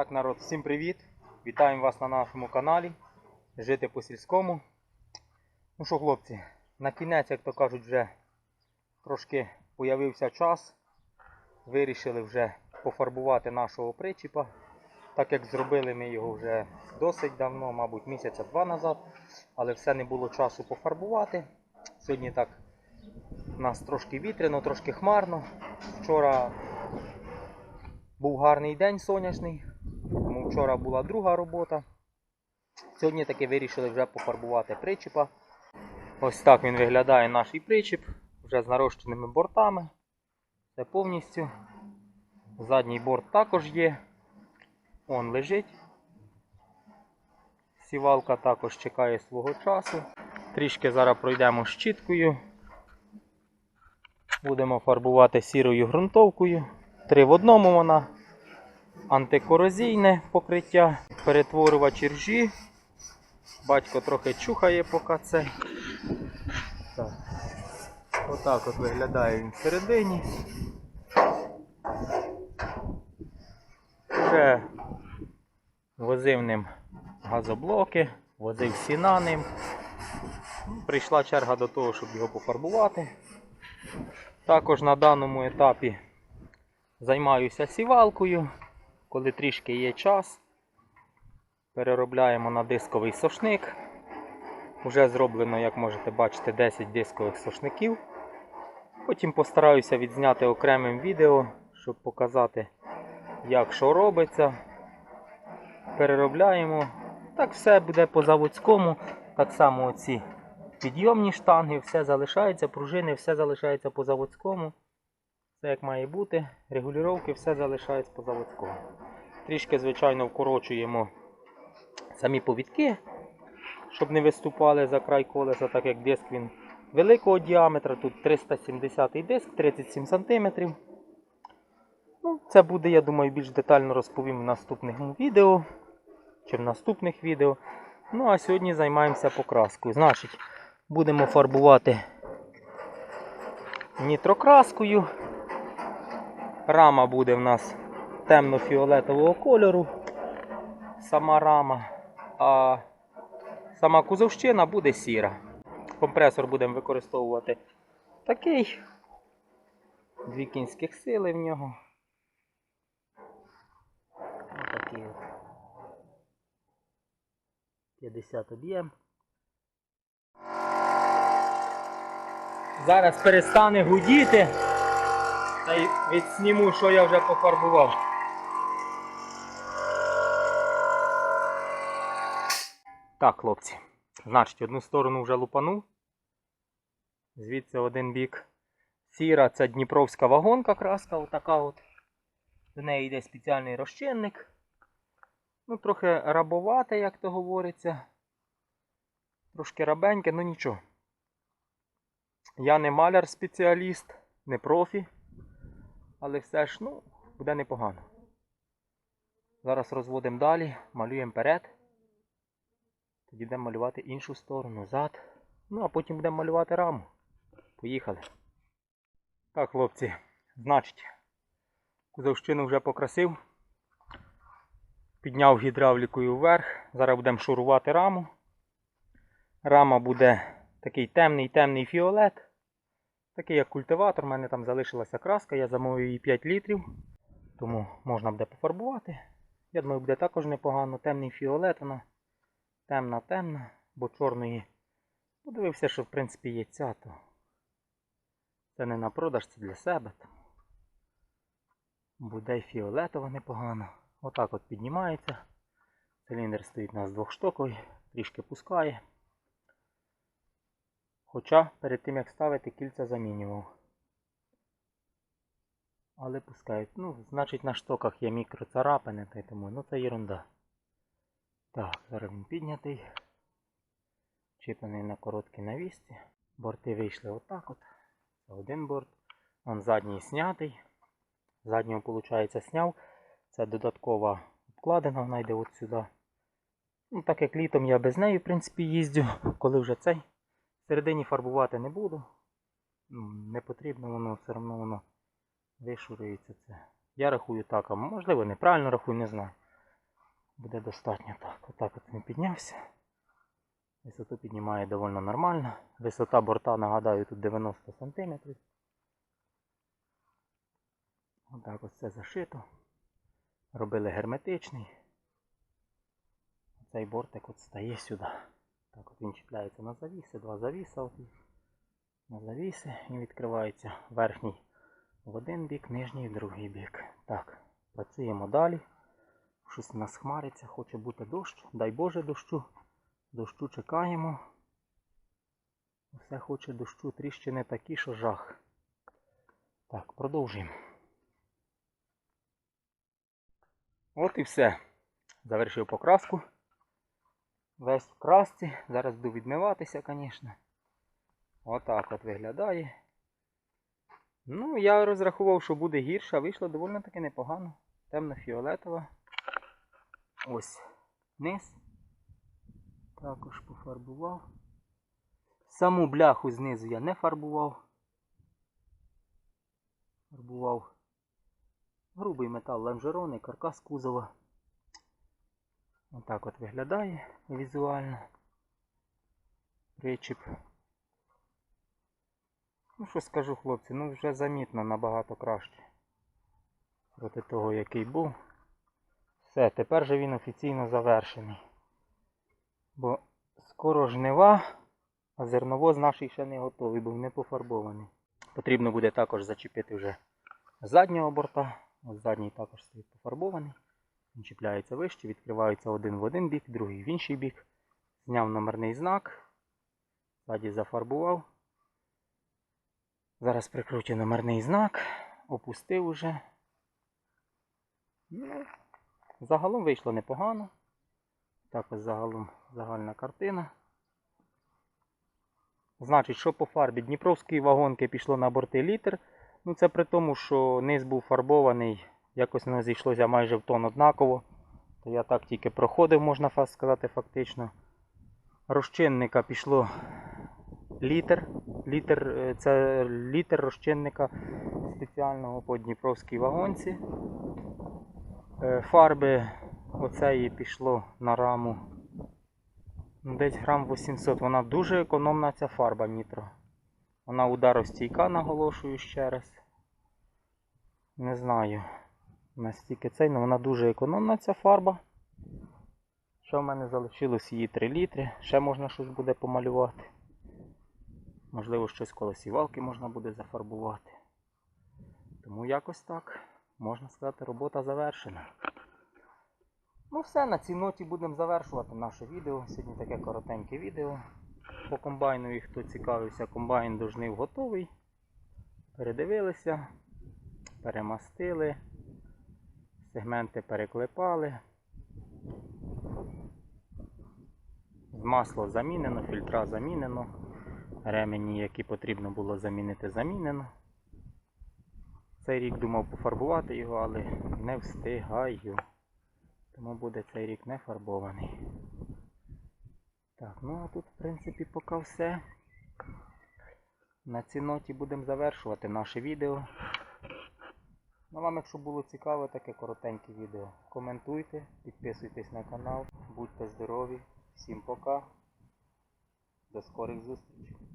Так, народ, всім привіт! Вітаємо вас на нашому каналі. Жити по сільському. Ну що, хлопці, на кінець, як то кажуть, вже трошки появився час. Вирішили вже пофарбувати нашого причіпа. Так як зробили ми його вже досить давно, мабуть, місяця два назад, але все не було часу пофарбувати. Сьогодні так у нас трошки вітряно, трошки хмарно. Вчора був гарний день сонячний, тому вчора була друга робота. Сьогодні таки вирішили вже пофарбувати причіпа. Ось так він виглядає наш причіп, вже з нарощеними бортами. Це повністю. Задній борт також є. Он лежить. Сівалка також чекає свого часу. Трішки зараз пройдемо щіткою. Будемо фарбувати сірою ґрунтовкою. Три в одному вона. Антикорозійне покриття, перетворювач ржі. Батько трохи чухає поки це. Так. Отак от виглядає він всередині. Вже возив ним газоблоки, возив сіна ним. Прийшла черга до того, щоб його пофарбувати. Також на даному етапі займаюся сівалкою. Коли трішки є час, переробляємо на дисковий сошник. Уже зроблено, як можете бачити, 10 дискових сошників. Потім постараюся відзняти окремим відео, щоб показати, як що робиться. Переробляємо. Так все буде по заводському. Так само оці підйомні штанги, все залишається, пружини, все залишається по заводському. Все як має бути. Регулювання все залишається по заводському. Трішки, звичайно, вкорочуємо самі повідки, щоб не виступали за край колеса, так як диск він великого діаметра. Тут 370 диск, 37 см. Ну, це буде, я думаю, більш детально розповім в наступному відео. Чи в наступних відео. Ну, а сьогодні займаємося покраскою. Значить, будемо фарбувати нітрокраскою. Рама буде в нас темно-фіолетового кольору. Сама рама. А сама кузовщина буде сіра. Компресор будемо використовувати такий. Дві кінських сили в нього. Отакий от. 50 об'єм. Зараз перестане гудіти. Та й відсніму, що я вже пофарбував. Так, хлопці. Значить, одну сторону вже лупанув. Звідси один бік. Сіра це Дніпровська вагонка краска, отака от. До неї йде спеціальний розчинник. Ну, трохи рабовате, як то говориться. Трошки рабеньке, ну нічого. Я не маляр-спеціаліст, не профі. Але все ж, ну, буде непогано. Зараз розводимо далі, малюємо перед. Тоді будемо малювати іншу сторону, зад. Ну, а потім будемо малювати раму. Поїхали. Так, хлопці, значить, кузовщину вже покрасив. Підняв гідравлікою вверх. Зараз будемо шурувати раму. Рама буде такий темний темний фіолет. Такий як культиватор, у мене там залишилася краска, я замовив її 5 літрів, тому можна буде пофарбувати. Я думаю, буде також непогано. Темний фіолет, вона темна, темна, бо чорної. Подивився, що в принципі є ця, то це не на продаж, це для себе. Буде й фіолетова непогано. Отак от піднімається. Циліндр стоїть у нас двохштоковий, трішки пускає. Хоча перед тим як ставити кільця замінював. Але пускають. Ну, значить на штоках є мікроцарапини, та й тому ну це ерунда. Так, зараз він піднятий. Чіплений на короткій навісці. Борти вийшли отак от. Це один борт. Он задній снятий. Заднього, виходить, сняв. Це додаткова обкладина, вона йде от сюди. Ну, так як літом я без неї, в принципі, їздю, коли вже цей. Всередині фарбувати не буду. Ну, Не потрібно, воно все одно воно вишурується це. Я рахую так, а можливо неправильно рахую, не знаю. буде достатньо так. Отак от він піднявся. Висоту піднімає доволі нормально. Висота борта, нагадаю, тут 90 см. Отак ось це зашито. Робили герметичний. Цей бортик от стає сюди. Так от він чіпляється на завіси, два завіса. На завіси і відкривається верхній в один бік, нижній в другий бік. Так, працюємо далі. Щось у нас хмариться, хоче бути дощ. Дай Боже дощу. Дощу чекаємо. Все хоче дощу, тріщини такі, що жах. Так, продовжуємо. От і все. Завершив покраску. Весь в красці. Зараз буду відмиватися, звісно. Отак от виглядає. Ну, я розрахував, що буде гірше, а вийшло доволі таки непогано. Темно-фіолетова. Ось низ. Також пофарбував. Саму бляху знизу я не фарбував. Фарбував грубий метал лонжерони, каркас кузова. Отак от виглядає візуально. Причіп. Ну що скажу хлопці, ну вже замітно набагато краще. Проти того, який був. Все, тепер же він офіційно завершений. Бо скоро жнива, а зерновоз наш ще не готовий, був не пофарбований. Потрібно буде також зачепити вже заднього борта. Ось задній також стоїть пофарбований. Він чіпляється вище, відкривається один в один бік, другий в інший бік. Зняв номерний знак. Ззаді зафарбував. Зараз прикручу номерний знак, опустив уже. Ну, загалом вийшло непогано. Так ось загалом загальна картина. Значить, що по фарбі? Дніпровської вагонки пішло на борти літр. Ну це при тому, що низ був фарбований, якось не зійшлося майже в тон однаково. Я так тільки проходив, можна сказати, фактично. Розчинника пішло літр. Літр е, це літр розчинника спеціального по Дніпровській вагонці. Е, Фарби оцеї пішло на раму. ну, Десь грам 800. Вона дуже економна ця фарба нітро. Вона ударостійка, наголошую ще раз. Не знаю. Настільки цей, але вона дуже економна ця фарба. Ще в мене залишилось її 3 літри. Ще можна щось буде помалювати. Можливо, щось коло сівалки можна буде зафарбувати. Тому якось так, можна сказати, робота завершена. Ну все, на цій ноті будемо завершувати наше відео. Сьогодні таке коротеньке відео. По комбайну, і хто цікавився, комбайн до жнив готовий. Передивилися, перемастили, сегменти переклепали. Масло замінено, фільтра замінено. Ремені, які потрібно було замінити, замінено. Цей рік думав пофарбувати його, але не встигаю. Тому буде цей рік не фарбований. Так, ну а тут, в принципі, поки все. На цій ноті будемо завершувати наше відео. Ну, вам, якщо було цікаво, таке коротеньке відео, коментуйте, підписуйтесь на канал, будьте здорові, всім пока, до скорих зустрічей.